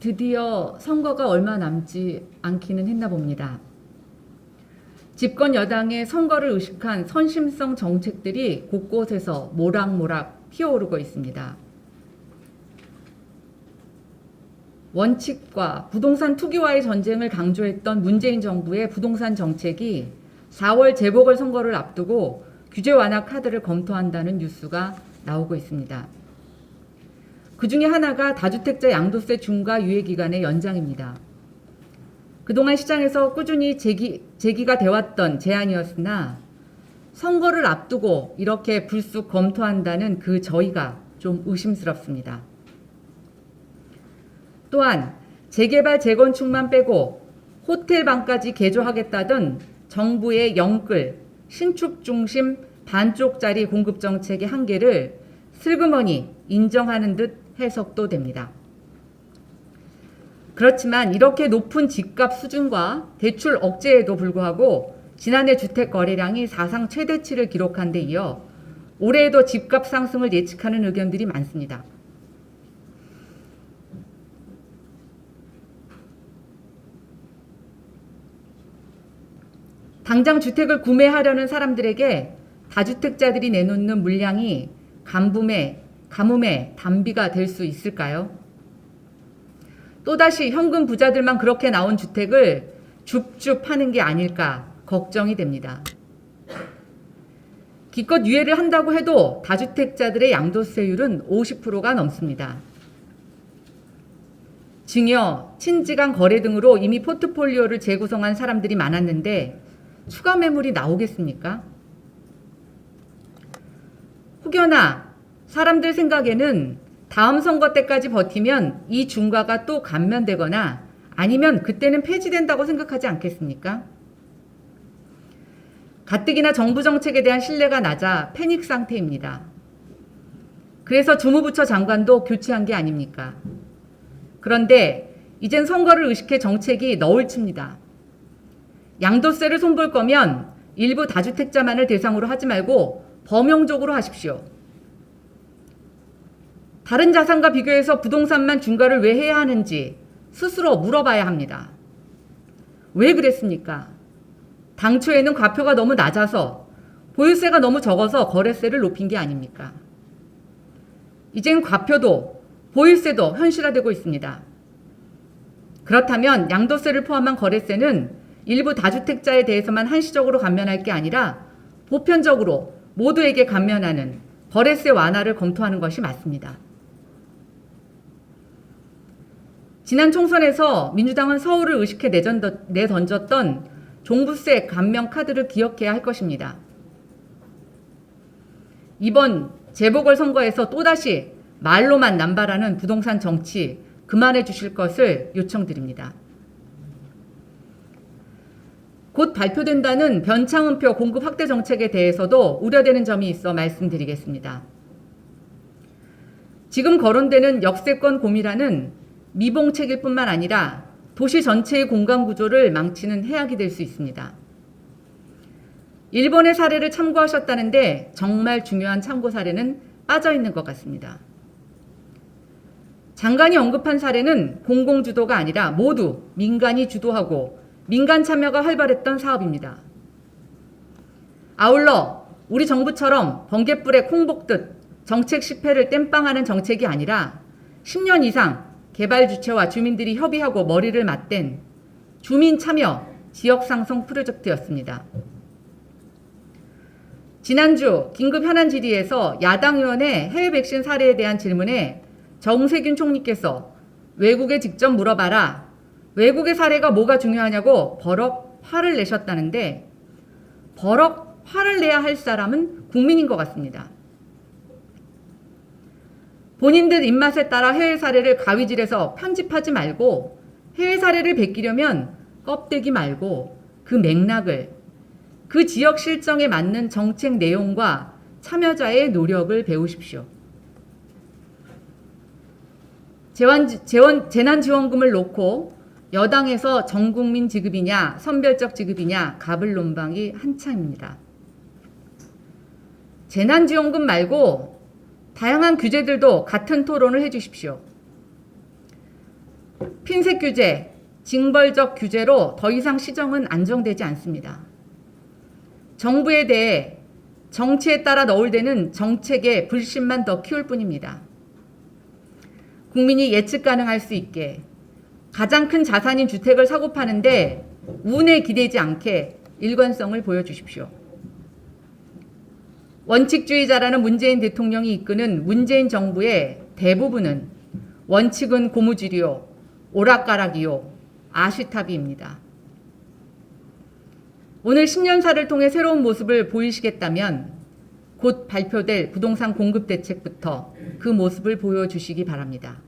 드디어 선거가 얼마 남지 않기는 했나 봅니다. 집권 여당의 선거를 의식한 선심성 정책들이 곳곳에서 모락모락 피어오르고 있습니다. 원칙과 부동산 투기와의 전쟁을 강조했던 문재인 정부의 부동산 정책이 4월 재보궐선거를 앞두고 규제 완화 카드를 검토한다는 뉴스가 나오고 있습니다. 그 중에 하나가 다주택자 양도세 중과 유예 기간의 연장입니다. 그동안 시장에서 꾸준히 제기, 제기가 되었던 제안이었으나 선거를 앞두고 이렇게 불쑥 검토한다는 그 저희가 좀 의심스럽습니다. 또한 재개발 재건축만 빼고 호텔 방까지 개조하겠다던 정부의 영끌 신축 중심 반쪽짜리 공급 정책의 한계를 슬그머니 인정하는 듯 해석도 됩니다. 그렇지만 이렇게 높은 집값 수준과 대출 억제에도 불구하고 지난해 주택 거래량이 사상 최대치를 기록한 데 이어 올해에도 집값 상승을 예측하는 의견들이 많습니다. 당장 주택을 구매하려는 사람들에게 다주택자들이 내놓는 물량이 간붐의 가뭄의 단비가 될 수 있을까요? 또다시 현금 부자들만 그렇게 나온 주택을 줍줍 파는 게 아닐까 걱정이 됩니다. 기껏 유예를 한다고 해도 다주택자들의 양도세율은 50%가 넘습니다. 증여, 친지간 거래 등으로 이미 포트폴리오를 재구성한 사람들이 많았는데 추가 매물이 나오겠습니까? 혹여나 사람들 생각에는 다음 선거 때까지 버티면 이 중과가 또 감면되거나 아니면 그때는 폐지된다고 생각하지 않겠습니까? 가뜩이나 정부 정책에 대한 신뢰가 낮아 패닉 상태입니다. 그래서 주무부처 장관도 교체한 게 아닙니까? 그런데 이젠 선거를 의식해 정책이 너울칩니다. 양도세를 손볼 거면 일부 다주택자만을 대상으로 하지 말고 범용적으로 하십시오. 다른 자산과 비교해서 부동산만 중과를 왜 해야 하는지 스스로 물어봐야 합니다. 왜 그랬습니까? 당초에는 과표가 너무 낮아서 보유세가 너무 적어서 거래세를 높인 게 아닙니까? 이젠 과표도 보유세도 현실화되고 있습니다. 그렇다면 양도세를 포함한 거래세는 일부 다주택자에 대해서만 한시적으로 감면할 게 아니라 보편적으로 모두에게 감면하는 거래세 완화를 검토하는 것이 맞습니다. 지난 총선에서 민주당은 서울을 의식해 내던졌던 종부세 감면 카드를 기억해야 할 것입니다. 이번 재보궐선거에서 또다시 말로만 남발하는 부동산 정치 그만해 주실 것을 요청드립니다. 곧 발표된다는 변창흠표 공급 확대 정책에 대해서도 우려되는 점이 있어 말씀드리겠습니다. 지금 거론되는 역세권 고미라는 미봉책일 뿐만 아니라 도시 전체의 공간 구조를 망치는 해악이 될 수 있습니다. 일본의 사례를 참고하셨다는데 정말 중요한 참고 사례는 빠져 있는 것 같습니다. 장관이 언급한 사례는 공공주도가 아니라 모두 민간이 주도하고 민간 참여가 활발했던 사업입니다. 아울러 우리 정부처럼 번개불에 콩 볶듯 정책 실패를 땜빵하는 정책이 아니라 10년 이상 개발 주체와 주민들이 협의하고 머리를 맞댄 주민 참여 지역 상성 프로젝트였습니다. 지난주 긴급 현안 질의에서 야당 의원의 해외 백신 사례에 대한 질문에 정세균 총리께서 외국에 직접 물어봐라. 외국의 사례가 뭐가 중요하냐고 버럭 화를 내셨다는데 버럭 화를 내야 할 사람은 국민인 것 같습니다. 본인들 입맛에 따라 해외 사례를 가위질해서 편집하지 말고 해외 사례를 베끼려면 껍데기 말고 그 맥락을 그 지역 실정에 맞는 정책 내용과 참여자의 노력을 배우십시오. 재원, 재원, 재난지원금을 놓고 여당에서 전국민 지급이냐 선별적 지급이냐 갑을 논방이 한창입니다. 재난지원금 말고 다양한 규제들도 같은 토론을 해주십시오. 핀셋 규제, 징벌적 규제로 더 이상 시정은 안정되지 않습니다. 정부에 대해 정치에 따라 너울대는 정책의 불신만 더 키울 뿐입니다. 국민이 예측 가능할 수 있게 가장 큰 자산인 주택을 사고 파는데 운에 기대지 않게 일관성을 보여주십시오. 원칙주의자라는 문재인 대통령이 이끄는 문재인 정부의 대부분은 원칙은 고무줄이요, 오락가락이요, 아시타비입니다. 오늘 10년사를 통해 새로운 모습을 보이시겠다면 곧 발표될 부동산 공급 대책부터 그 모습을 보여주시기 바랍니다.